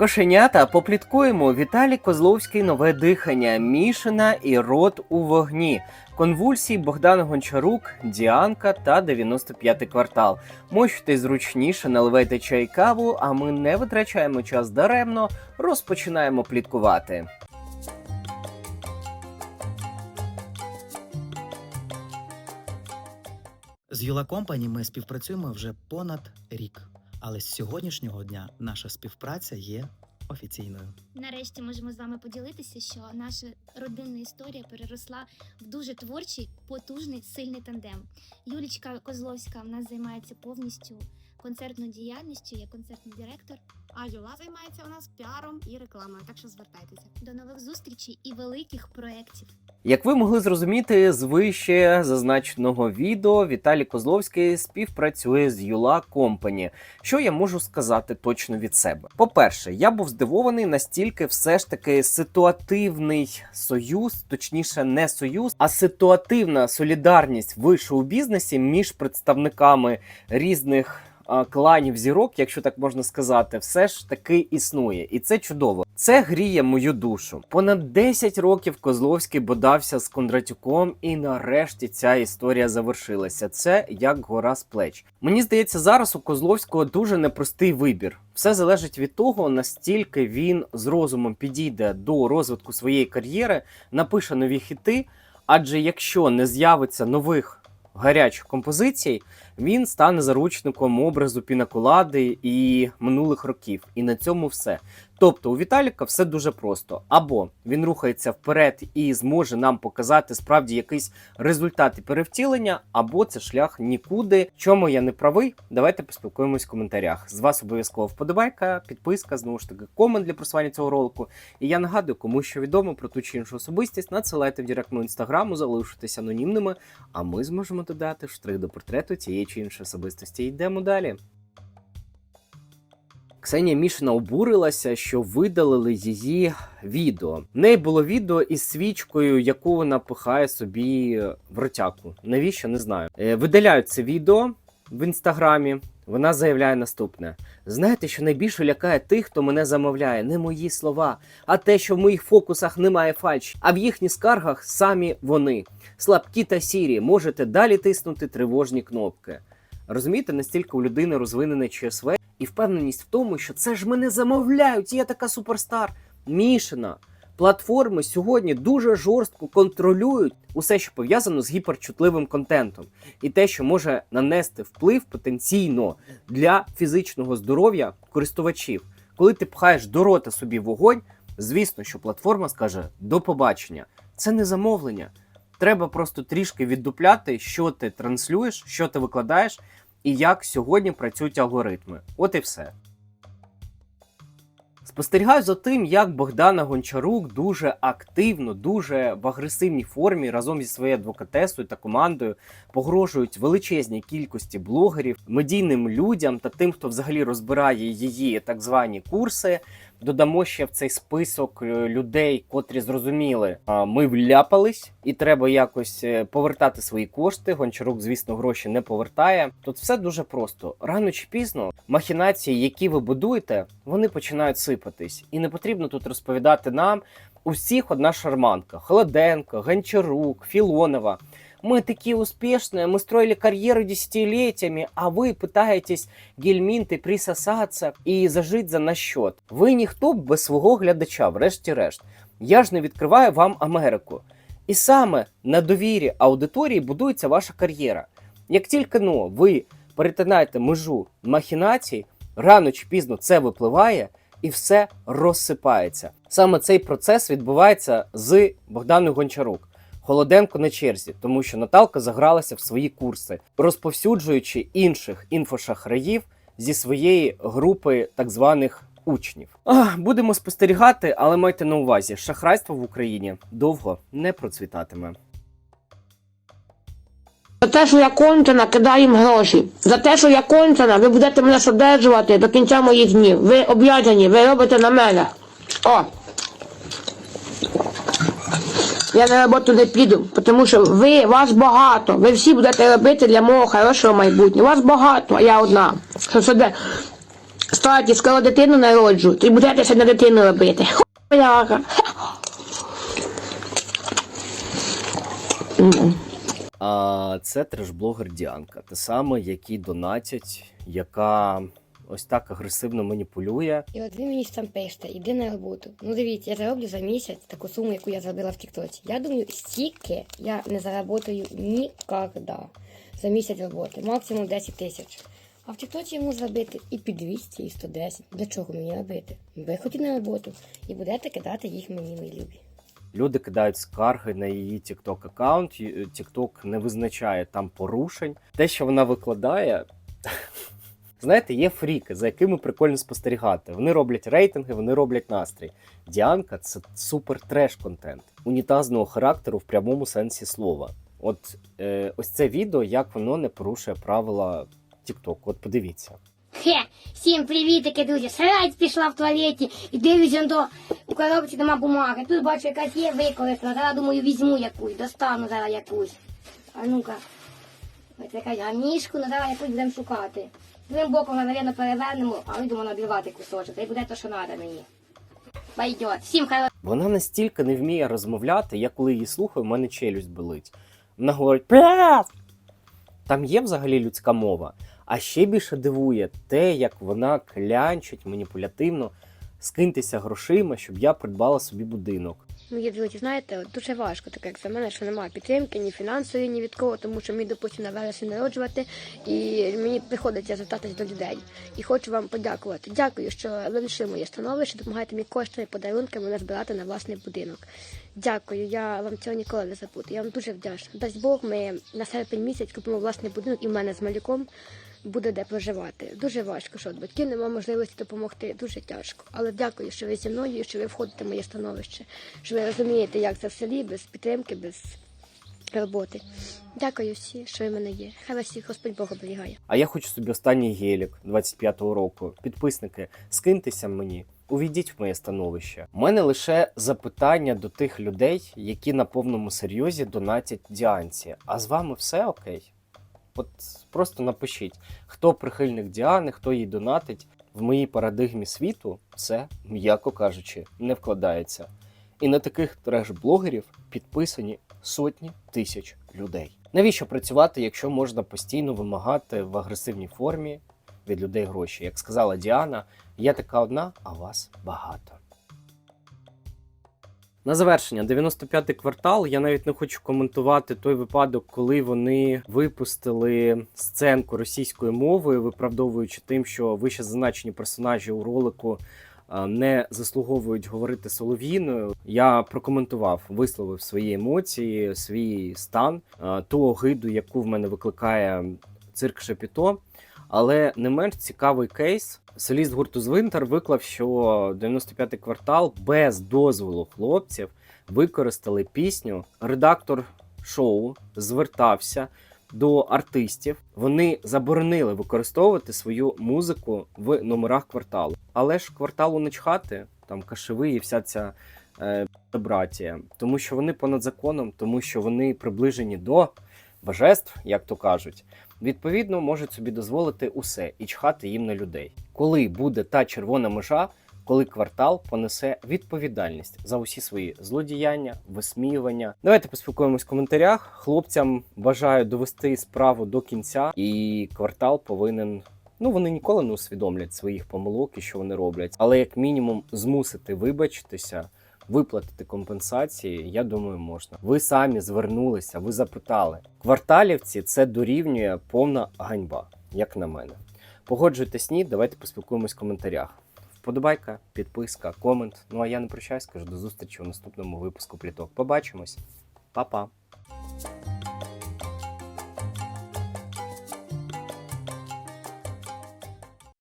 Кошенята попліткуємо Віталій Козловський нове дихання, Мішина і рот у вогні. Конвульсії Богдан Гончарук, Діанка та 95-й квартал. Мочте зручніше, наливайте чай каву, а ми не витрачаємо час даремно, розпочинаємо пліткувати. З Юла Компані ми співпрацюємо вже понад рік, але з сьогоднішнього дня наша співпраця є офіційною. Нарешті можемо з вами поділитися, що наша родинна історія переросла в дуже творчий, потужний, сильний тандем. Юлічка Козловська в нас займається повністю концертною діяльністю, є концертний директор. А Юла займається у нас піаром і рекламою, так що звертайтеся. До нових зустрічей і великих проєктів. Як ви могли зрозуміти з вище зазначеного відео, Віталій Козловський співпрацює з Юла Компані. Що я можу сказати точно від себе? По-перше, я був здивований настільки все ж таки ситуативний союз, точніше, не союз, а ситуативна солідарність в шоу-бізнесі між представниками різних. Кланів зірок, якщо так можна сказати, все ж таки існує, і це чудово. Це гріє мою душу. Понад 10 років Козловський бодався з Кондратюком, і нарешті ця історія завершилася. Це як гора з плеч. Мені здається, зараз у Козловського дуже непростий вибір. Все залежить від того, настільки він з розумом підійде до розвитку своєї кар'єри, напише нові хіти. Адже якщо не з'явиться нових гарячих композицій, він стане заручником образу пінаколади і минулих років. І на цьому все. Тобто у Віталіка все дуже просто: або він рухається вперед і зможе нам показати справді якийсь результат і перевтілення, або це шлях нікуди. Чому я не правий? Давайте поспілкуємось в коментарях. З вас обов'язково вподобайка, підписка, знову ж таки, комент для просування цього ролику. І я нагадую, кому що відомо про ту чи іншу особистість, надсилайте в директ мого інстаграму, залишитесь анонімними, а ми зможемо додати штрих до портрету цієї чи іншої особистості. Йдемо далі. Ксенія Мішина обурилася, що видалили її відео. В неї було відео із свічкою, яку вона пихає собі в ротяку. Навіщо не знаю. Е, Видаляють це відео в інстаграмі. Вона заявляє наступне: знаєте, що найбільше лякає тих, хто мене замовляє, не мої слова, а те, що в моїх фокусах немає фальші, а в їхніх скаргах самі вони. Слабкі та сірі, можете далі тиснути тривожні кнопки. Розумієте, настільки у людини розвинене ЧСВ і впевненість в тому, що це ж мене замовляють, я така суперстар. Мішина. Платформи сьогодні дуже жорстко контролюють усе, що пов'язано з гіперчутливим контентом, і те, що може нанести вплив потенційно для фізичного здоров'я користувачів. Коли ти пхаєш до рота собі вогонь, звісно, що платформа скаже до побачення. Це не замовлення. Треба просто трішки віддупляти, що ти транслюєш, що ти викладаєш, і як сьогодні працюють алгоритми. От і все. Спостерігаю за тим, як Богдана Гончарук дуже активно, дуже в агресивній формі разом зі своєю адвокатесою та командою погрожують величезній кількості блогерів, медійним людям та тим, хто взагалі розбирає її так звані курси. Додамо ще в цей список е, людей, котрі зрозуміли, ми вляпались, і треба якось е, повертати свої кошти. Гончарук, звісно, гроші не повертає. Тут все дуже просто. Рано чи пізно махінації, які ви будуєте, вони починають сипатись. І не потрібно тут розповідати нам. У всіх одна шарманка: Холоденко, Гончарук, Філонова. Мы такие успешные, мы строили карьеру десятилетиями, а вы пытаетесь гельмінти присосатися і зажити за наш счет. Ви ніхто без свого глядача, врешті-решт. Я ж не відкриваю вам Америку. І саме на довірі аудиторії будується ваша кар'єра. Як тільки ну, ви перетинаєте межу махінацій, рано чи пізно це випливає і все розсипається. Саме цей процес відбувається з Богданою Гончарук. Холоденко на черзі, тому що Наталка загралася в свої курси, розповсюджуючи інших інфошахраїв зі своєї групи так званих учнів. Ах, будемо спостерігати, але майте на увазі, шахрайство в Україні довго не процвітатиме. За те, що я кончена, кидаю їм гроші. За те, що я кончена, ви будете мене содержувати до кінця моїх днів. Ви об'язані, ви робите на мене. О! Я на роботу не піду, тому що ви, вас багато. Ви всі будете робити для мого хорошого майбутнього. Вас багато, а я одна. Сиде Кстати, скоро дитину народжу, ти будете на дитину робити. Хуяка. А це треш-блогер Діанка, та саме, який донатять, яка ось так агресивно маніпулює. І от ви мені там пишете, іди на роботу. Ну дивіться, я зароблю за місяць таку суму, яку я заробила в Тіктоці. Я думаю, стільки я не заработаю ніколи за місяць роботи, максимум 10 тисяч. А в Тіктоці йому зробити і під 200, і 110. Для чого мені робити? Виходіть на роботу і будете кидати їх мені, мої любі. Люди кидають скарги на її TikTok аккаунт. TikTok не визначає там порушень. Те, що вона викладає. Знаєте, є фріки, за якими прикольно спостерігати. Вони роблять рейтинги, вони роблять настрій. Діанка це супер треш контент унітазного характеру в прямому сенсі слова. От е, ось це відео, як воно не порушує правила TikTok. От подивіться. Хе, всім привітики, друзі. Срать пішла в туалеті і дивлюся до у коробці нема бумаги. Тут бачу, якась є використана. Зараз думаю, візьму якусь, достану зараз якусь. А ну-ка. Ось якась гамішку, ну зараз якусь будемо шукати. Другим боком, навірно, перевернемо, а ми думаю набивати кусочок. Та й буде то, що треба мені. Пойдет. Всім хай Вона настільки не вміє розмовляти, я коли її слухаю, в мене челюсть болить. Вона говорить «Привіт!» Там є взагалі людська мова. А ще більше дивує те, як вона клянчить маніпулятивно. Скиньтеся грошима, щоб я придбала собі будинок. Мої друзі, знаєте, дуже важко, так як за мене, що немає підтримки, ні фінансової, ні від кого, тому що мені, допустимо, на вересні народжувати, і мені приходиться звертатись до людей. І хочу вам подякувати. Дякую, що ви лишили моє становище, допомагаєте мені коштами, подарунками назбирати на власний будинок. Дякую, я вам цього ніколи не забуду. Я вам дуже вдячна. Дасть Бог, ми на серпень місяць купимо власний будинок, і в мене з малюком буде де проживати. Дуже важко, що від батьків немає можливості допомогти. Дуже тяжко. Але дякую, що ви зі мною, що ви входите в моє становище, що ви розумієте, як це в селі, без підтримки, без роботи. Дякую всі, що в мене є. Хай вас всіх Господь Бог оберігає. А я хочу собі останній гелік 25-го року. Підписники, скиньтеся мені, увійдіть в моє становище. У мене лише запитання до тих людей, які на повному серйозі донатять Діанці. А з вами все окей? От просто напишіть, хто прихильник Діани, хто їй донатить. В моїй парадигмі світу це, м'яко кажучи, не вкладається. І на таких треш-блогерів підписані сотні тисяч людей. Навіщо працювати, якщо можна постійно вимагати в агресивній формі від людей гроші? Як сказала Діана, я така одна, а вас багато. На завершення, 95-й квартал. Я навіть не хочу коментувати той випадок, коли вони випустили сценку російською мовою, виправдовуючи тим, що вище зазначені персонажі у ролику не заслуговують говорити солов'їною. Я прокоментував, висловив свої емоції, свій стан, ту огиду, яку в мене викликає цирк Шапіто. Але не менш цікавий кейс. Соліст гурту Звинтер виклав, що 95-й квартал без дозволу хлопців використали пісню. Редактор шоу звертався до артистів. Вони заборонили використовувати свою музику в номерах кварталу. Але ж кварталу не чхати, там кашеви і вся ця е, братія. Тому що вони понад законом, тому що вони приближені до божеств, як то кажуть відповідно можуть собі дозволити усе і чхати їм на людей. Коли буде та червона межа, коли квартал понесе відповідальність за усі свої злодіяння, висміювання. Давайте поспілкуємось в коментарях. Хлопцям бажаю довести справу до кінця, і квартал повинен. Ну, вони ніколи не усвідомлять своїх помилок і що вони роблять, але як мінімум змусити вибачитися, виплатити компенсації, я думаю, можна. Ви самі звернулися, ви запитали. Кварталівці це дорівнює повна ганьба, як на мене. Погоджуйтесь ні, давайте поспілкуємось в коментарях. Вподобайка, підписка, комент. Ну а я не прощаюсь, кажу до зустрічі у наступному випуску пліток. Побачимось, Па-па!